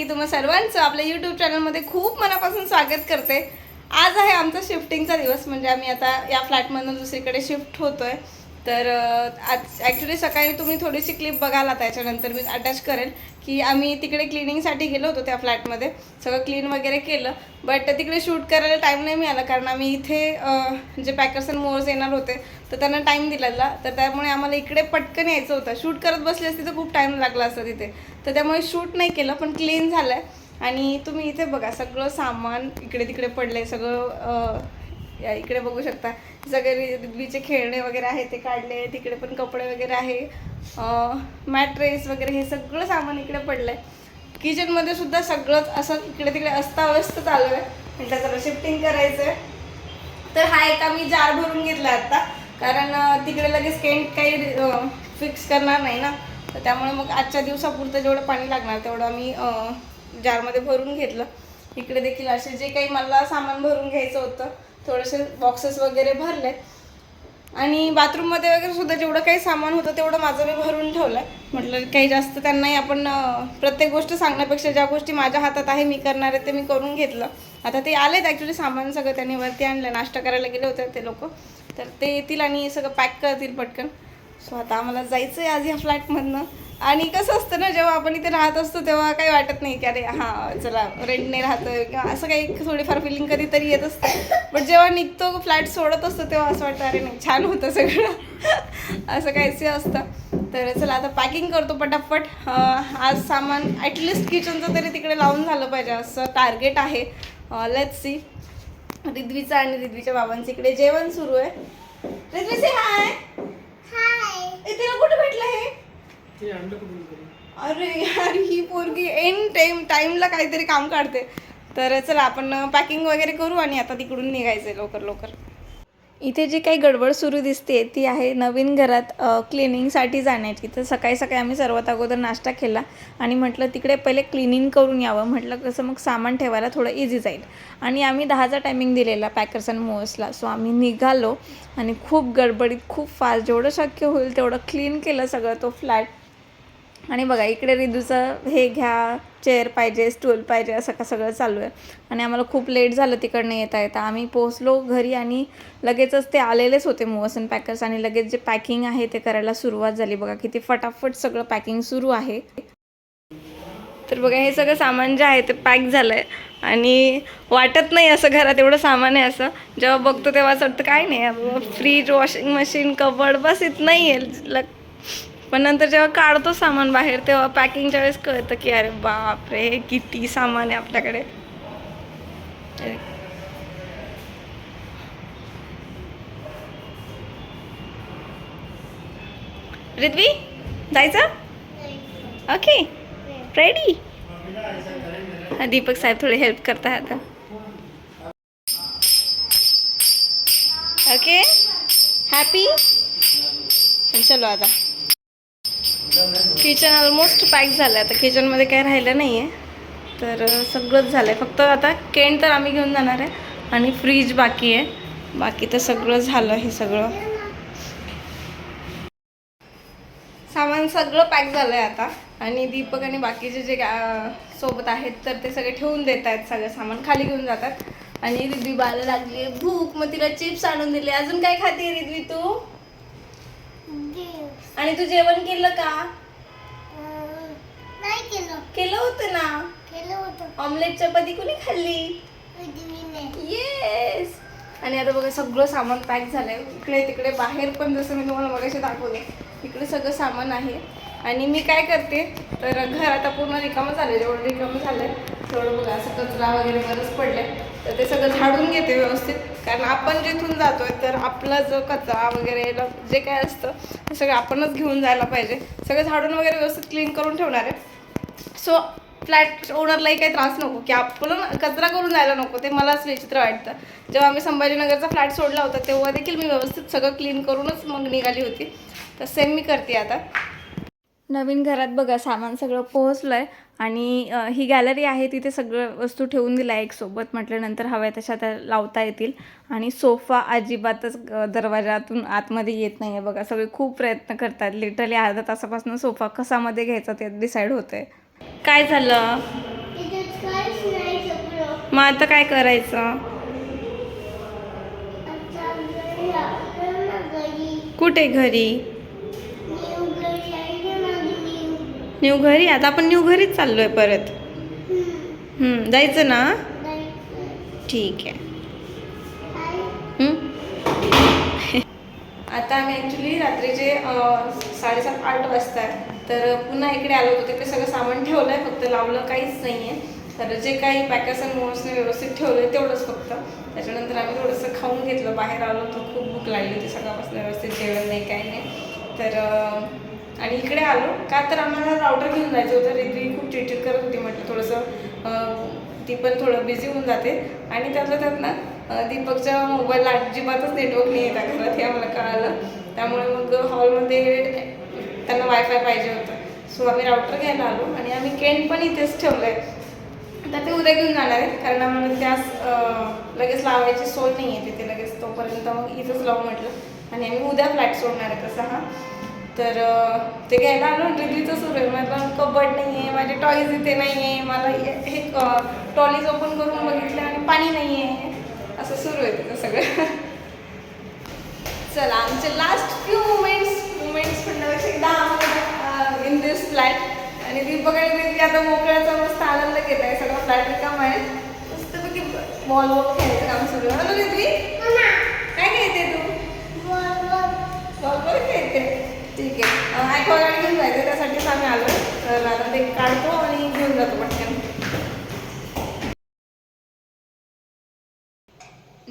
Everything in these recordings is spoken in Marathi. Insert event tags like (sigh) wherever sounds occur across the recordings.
नमस्कार मंडळी तुम्हा सर्वांचं आपल्या यूट्यूब चॅनलमध्ये खूप मनापासून स्वागत करते. आज आहे आमचा शिफ्टिंगचा दिवस म्हणजे आम्ही आता या फ्लॅटमधून दुसरीकडे शिफ्ट होतो आहे तर आज ॲक्च्युली सकाळी तुम्ही थोडीशी क्लिप बघाल आता याच्यानंतर मी अटॅच करेल की आम्ही तिकडे क्लिनिंगसाठी गेलो होतो त्या फ्लॅटमध्ये सगळं क्लीन वगैरे केलं बट तिकडे शूट करायला टाईम नाही मिळाला कारण आम्ही इथे जे पॅकर्स अँड मोअर्स येणार होते तर त्यांना टाईम दिलेला तर त्यामुळे आम्हाला इकडे पटकन यायचं होतं. शूट करत बसले असते तर खूप टाईम लागला असता तिथे. तर त्यामुळे शूट नाही केलं पण क्लीन झालं आहे आणि तुम्ही इथे बघा सगळं सामान इकडे तिकडे पडलं आहे सगळं या इकडे बघू शकता. सगळे दिल्लीचे खेळणे वगैरे आहे ते काढले. तिकडे पण कपडे वगैरे आहे. मॅट्रेस वगैरे हे सगळं सामान इकडे पडलं आहे किचनमध्ये सुद्धा सगळंच असं इकडे तिकडे अस्ताव्यस्त चालू आहे. म्हटलं त्याचं शिफ्टिंग करायचं आहे तर हा एका मी जार भरून घेतला आता. कारण तिकडे लगेच केंट काही फिक्स करणार नाही ना. तर त्यामुळे मग आजच्या दिवसापुरतं जेवढं पाणी लागणार तेवढं आम्ही जारमध्ये भरून घेतलं. इकडे देखील असे जे काही मला सामान भरून घ्यायचं होतं थोडेसे बॉक्सेस वगैरे भरले. आणि बाथरूममध्ये वगैरे सुद्धा जेवढं काही सामान होतं तेवढं माझं मी भरून ठेवलं आहे म्हटलं काही जास्त त्यांनाही आपण प्रत्येक गोष्ट सांगण्यापेक्षा ज्या गोष्टी माझ्या हातात आहे मी करणार आहे ते मी करून घेतलं. आता ते आलेत ॲक्च्युली सामान सगळं त्यांनी वरती आणलं. नाश्ता करायला गेले होते ते लोक. तर ते येतील आणि सगळं पॅक करतील पटकन. सो आता आम्हाला जायचं आहे आज या फ्लॅटमधनं आणि कसं असतं ना जेव्हा आपण इथे राहत असतो तेव्हा काही वाटत नाही की अरे हां चला रेंटने राहतोय किंवा असं काही थोडीफार फिलिंग कधीतरी येत असते. बट जेव्हा निघतो फ्लॅट सोडत असतो तेव्हा असं वाटतं अरे नाही छान होतं सगळं. (laughs) असं काहीच असतं. तर चला आता पॅकिंग करतो पटापट. आज सामान ॲटलिस्ट किचनचं तरी तिकडे लावून झालं पाहिजे. असं टार्गेट आहे. लेट सी रिद्वीचं आणि रिद्वीच्या बाबांचं इकडे जेवण सुरू आहे. रिद्वी से हाय ए, तिला कुठे भेटलं हे? अरे यार ही पोरगी एन टाइम टाइमला काहीतरी काम काढते. तर चला आपण पॅकिंग वगैरे करू आणि आता तिकडून निघायचंय लवकर लवकर. इथे जी काही गडबड सुरू दिसते ती आहे नवीन घरात क्लिनिंगसाठी जाण्याची. तर सकाळी सकाळी आम्ही सर्वात अगोदर नाश्ता केला आणि म्हटलं तिकडे पहिले क्लिनिंग करून यावं. म्हटलं कसं मग सामान ठेवायला थोडं इझी जाईल. आणि आम्ही दहाचा टायमिंग दिलेला पॅकर्स अँड मोअर्सला सो आम्ही निघालो आणि खूप गडबडीत खूप फास्ट जेवढं शक्य होईल तेवढं क्लीन केलं सगळं. तो फ्लॅट आणि बघा इकडे रिदूचं हे घ्या चेअर पाहिजे स्टूल पाहिजे असं का सगळं चालू आहे. आणि आम्हाला खूप लेट झालं तिकडनं येता येता. आम्ही पोहोचलो घरी आणि लगेचच ते आलेलेच होते मोवसन पॅकर्स आणि लगेच जे पॅकिंग आहे ते करायला सुरुवात झाली. बघा किती फटाफट सगळं पॅकिंग सुरू आहे. तर बघा हे सगळं सामान जे आहे ते पॅक झालं आहे आणि वाटत नाही असं घरात एवढं सामान आहे असं. जेव्हा बघतो तेव्हा असं वाटतं काय नाही फ्रीज वॉशिंग मशीन कबड बस इथं नाही आहे पण नंतर जेव्हा काढतो सामान बाहेर तेव्हा पॅकिंगच्या वेळेस कळतं की अरे बापरे किती सामान आहे आपल्याकडे. रिद्वी जायचं? ओके रेडी हा दीपक साहेब थोडे हेल्प करता आता. ओके हॅपी चलो आता. किचन ऑलमोस्ट पॅक झालं आहे आता किचनमध्ये काही राहिलं नाही आहे तर सगळंच झालं आहे फक्त आता केंट तर आम्ही घेऊन जाणार आहे आणि फ्रीज बाकी आहे. बाकी तर सगळं झालं हे सगळं. सामान सगळं पॅक झालं आहे आता. आणि दीपक आणि बाकीचे जे सोबत आहेत तर ते सगळे ठेवून देत आहेत सगळं सामान. खाली घेऊन जातात. आणि रिद्वी बाला लागली भूक! मग तिला चिप्स आणून दिले. अजून काय खाते रिद्वी तू? आणि तू जेवण केलं का? केलं होतं ना? केलं होतं. ऑमलेट चपाती कोणी खाल्ली? येस आणि आता बघा सगळं सामान पॅक झालंय. इकडे तिकडे बाहेर पण जसं मी तुम्हाला मगाशी दाखवले इकडे सगळं सामान आहे. आणि मी काय करते तर घर आता पूर्ण रिकामं झालं जेवढं रिकामं झालंय तेवढं बघा असं कचरा वगैरे बरंच पडले तर ते सगळं झाडून घेते व्यवस्थित. कारण आपण जिथून जातोय तर आपला जो कचरा वगैरे जे काय असतं ते सगळं आपणच घेऊन जायला पाहिजे. सगळं झाडून वगैरे व्यवस्थित क्लीन करून ठेवणार आहे. सो फ्लॅट ओनरलाही काही त्रास नको. की आपण कचरा करून जायला नको. ते मलाच विचित्र वाटतं. जेव्हा आम्ही संभाजीनगरचा फ्लॅट सोडला होता तेव्हा देखील मी व्यवस्थित सगळं क्लीन करूनच मग निघाली होती. तर सेम मी करते आता. नवीन घरात बघा सामान सगळं पोहोचलं आहे आणि ही गॅलरी आहे तिथे सगळं वस्तू ठेवून दिला आहे एक सोबत म्हटल्यानंतर हव्या तशा त्या लावता येतील. आणि सोफा अजिबातच दरवाजातून आतमध्ये येत नाही आहे बघा. सगळे खूप प्रयत्न करतात. लिटरली अर्धा तासापासून सोफा कसामध्ये घ्यायचा ते डिसाईड होतं आहे काय झालं? मग आता काय करायचं? कुठे घरी? न्यू घरी आता आपण न्यू घरीच चाललोय परत. जायचं ना? ठीक आहे? (laughs) आता आम्ही ॲक्च्युली रात्रीचे साडेसात आठ वाजता आहे. तर पुन्हा इकडे आलो होतो तिथे सगळं सामान ठेवलं आहे फक्त लावलं काहीच नाही आहे तर जे काही पॅकर्स आणि मोड्सने व्यवस्थित ठेवलं आहे तेवढंच फक्त. त्याच्यानंतर आम्ही थोडंसं खाऊन घेतलं बाहेर आलो तर खूप भूक लागली होती सकाळपासून व्यवस्थित जेवण नाही काही नाही. तर आणि इकडे आलो. का तर आम्हाला राऊटर घेऊन जायचं होतं रिद्री खूप चिडचिड करत होती म्हटलं थोडंसं ती पण थोडं बिझी होऊन जाते. आणि त्यातलं त्यात ना दीपकच्या मोबाईलला अजिबातच नेटवर्क नाही येतात घरात हे आम्हाला कळालं. त्यामुळे मग हॉलमध्ये त्यांना वायफाय पाहिजे होतं. सो आम्ही राऊटर घ्यायला आलो आणि आम्ही केंट पण इथेच ठेवलं आहे आता ते उद्या घेऊन जाणार आहेत कारण आम्हाला त्यास लगेच लावायची सोय नाही आहे तिथे लगेच तोपर्यंत मग इथंच लावू म्हटलं. आणि आम्ही उद्या फ्लॅट सोडणार आहे तसा हा. तर ते घ्यायला आलो डिग्रीचं सुरू आहे. मला कबड नाही आहे माझे टॉईज इथे नाही आहे मला हे- हे टॉलीज ओपन करून बघितलं आणि पाणी नाही आहे असं सुरू आहे तिथं सगळं. (laughs) चला आमचे लास्ट फ्यू मुमेंट्स मुमेंट्स म्हणण्यापेक्षा एक दहा इन दिस फ्लॅट आणि दीपक आणि दीदी आता मोकळ्याचा मस्त आनंद घेत आहे. सगळा फ्लॅट रिकाम आहे. मस्तपैकी बॉल बॉल खेळायचं काम सुरू आहे. हॅलो दीदी. काय खेळते तू? बॉल बॉल खेळते. ठीक आहे. ॲक्वागार्ड घेऊन जायचं त्यासाठीच आम्ही आलो. तर आता ते काढतो आणि घेऊन जातो पटकन.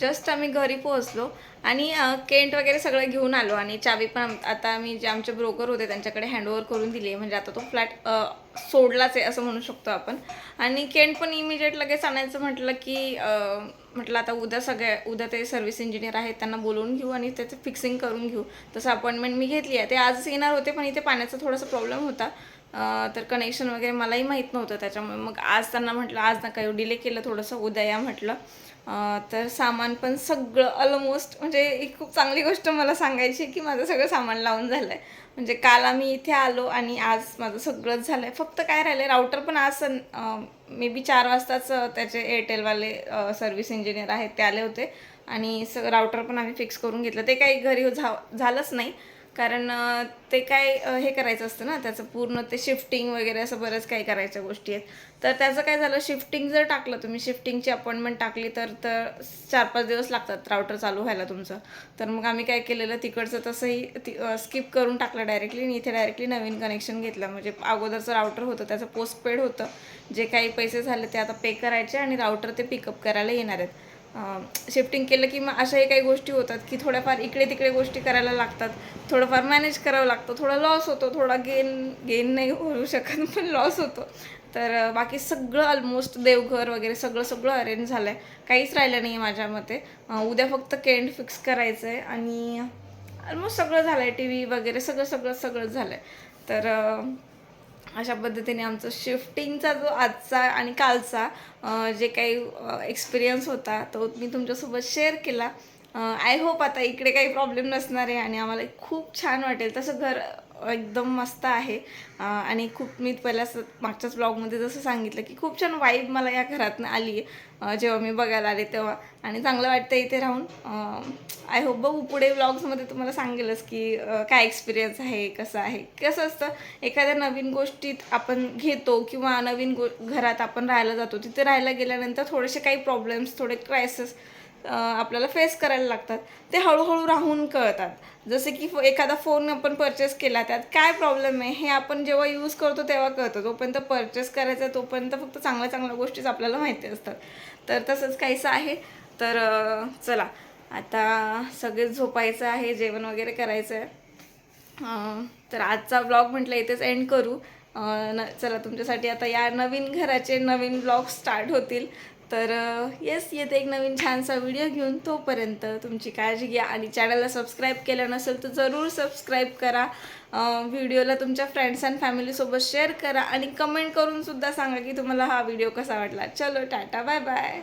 जस्ट आम्ही घरी पोहोचलो आणि केंट वगैरे सगळं घेऊन आलो आणि चावी पण आता आम्ही जे आमचे ब्रोकर होते त्यांच्याकडे हँडओव्हर करून दिली आहे. म्हणजे आता तो फ्लॅट सोडलाच आहे असं म्हणू शकतो आपण. आणि केंट पण इमिजिएट लगेच आणायचं म्हटलं की म्हटलं आता उद्या सगळ्या उद्या ते सर्व्हिस इंजिनियर आहेत त्यांना बोलवून घेऊ आणि त्याचं फिक्सिंग करून घेऊ. तसं अपॉइंटमेंट मी घेतली आहे. ते आजच येणार होते पण इथे पाण्याचा थोडासा प्रॉब्लेम होता. तर कनेक्शन वगैरे मलाही माहीत नव्हतं त्याच्यामुळे. मग आज त्यांना म्हटलं आज नका डिले केलं थोडंसं उद्या या म्हटलं. तर सामान पण सगळं ऑलमोस्ट म्हणजे एक खूप चांगली गोष्ट मला सांगायची की माझं सगळं सामान लावून झालं आहे म्हणजे काल आम्ही इथे आलो आणि आज माझं सगळंच झालं आहे फक्त काय राहिलं राऊटर पण आज मे बी चार वाजताच त्याचे एअरटेलवाले सर्व्हिस इंजिनियर आहेत ते आले होते. आणि स राऊटर पण आम्ही फिक्स करून घेतलं. ते काही घरी झा झालंच नाही. कारण ते काय हे करायचं असतं ना त्याचं पूर्ण ते शिफ्टिंग वगैरे असं बरंच काही करायच्या गोष्टी आहेत. तर त्याचं काय झालं शिफ्टिंग जर टाकलं तुम्ही शिफ्टिंगची अपॉइंटमेंट टाकली तर तर चार पाच दिवस लागतात राऊटर चालू व्हायला तुमचं. तर मग आम्ही काय केलेलं तिकडचं तसंही स्किप करून टाकलं डायरेक्टली आणि इथे डायरेक्टली नवीन कनेक्शन घेतलं. म्हणजे अगोदरचं राऊटर होतं त्याचं पोस्टपेड होतं. जे काही पैसे झाले ते आता पे करायचे आणि राऊटर ते पिकअप करायला येणार आहेत. शिफ्टिंग केलं की मग अशाही काही गोष्टी होतात की थोड्याफार इकडे तिकडे गोष्टी करायला लागतात. थोडंफार मॅनेज करावं लागतं. थोडा लॉस होतो. थोडा गेन गेन नाही होऊ शकत पण लॉस होतो. तर बाकी सगळं ऑलमोस्ट देवघर वगैरे सगळं सगळं अरेंज झालं आहे काहीच राहिलं नाही आहे माझ्या मते. उद्या फक्त केंट फिक्स करायचं आहे आणि ऑलमोस्ट सगळं झालं आहे टी व्ही वगैरे सगळं सगळं सगळंच झालं आहे तर अशा पद्धतीने आमचं शिफ्टिंगचा जो आजचा आणि कालचा जे काही एक्सपिरियन्स होता तो मी तुमच्यासोबत शेअर केला. आय होप आता इकडे काही प्रॉब्लेम नसणार आहे आणि आम्हाला खूप छान वाटेल. तसं घर एकदम मस्त आहे. आणि खूप मी पहिल्या मागच्याच ब्लॉगमध्ये जसं सांगितलं की खूप छान वाईब मला या घरातनं आली आहे जेव्हा मी बघायला आले तेव्हा. आणि चांगलं वाटतं इथे राहून. आय होप बघू पुढे ब्लॉग्समध्ये तुम्हाला सांगेलच की काय एक्सपिरियन्स आहे कसं आहे. कसं असतं एखाद्या नवीन गोष्टीत आपण घेतो किंवा नवीन गो घरात आपण राहायला जातो. तिथे राहायला गेल्यानंतर थोडेसे काही प्रॉब्लेम्स थोडे क्रायसिस आपल्याला फेस करायला लागतात. ते हळूहळू राहून कळतात. जसे की फो- एखादा फोन आपण परचेस केला त्यात काय प्रॉब्लेम आहे? हे आपण जेव्हा यूज करतो तेव्हा कळतं. तोपर्यंत परचेस करायचा तोपर्यंत फक्त चांगल्या चांगल्या गोष्टीच आपल्याला माहिती असतात. तर तसंच काहीसं आहे. तर चला. आता सगळेच झोपायचं आहे जेवण वगैरे करायचं आहे तर आजचा ब्लॉग म्हटलं इथेच एंड करू. न चला तुमच्यासाठी आता या नवीन घराचे नवीन ब्लॉग स्टार्ट होतील. तर येस येते एक नवीन छानसा व्हिडिओ घेऊन तोपर्यंत तुमची काळजी घ्या आणि चॅनलला सबस्क्राईब केलं नसेल तर जरूर सबस्क्राईब करा. व्हिडिओला तुमच्या फ्रेंड्स अँड फॅमिलीसोबत शेअर करा आणि कमेंट करून सुद्धा सांगा की तुम्हाला हा व्हिडिओ कसा वाटला. चलो टाटा बाय बाय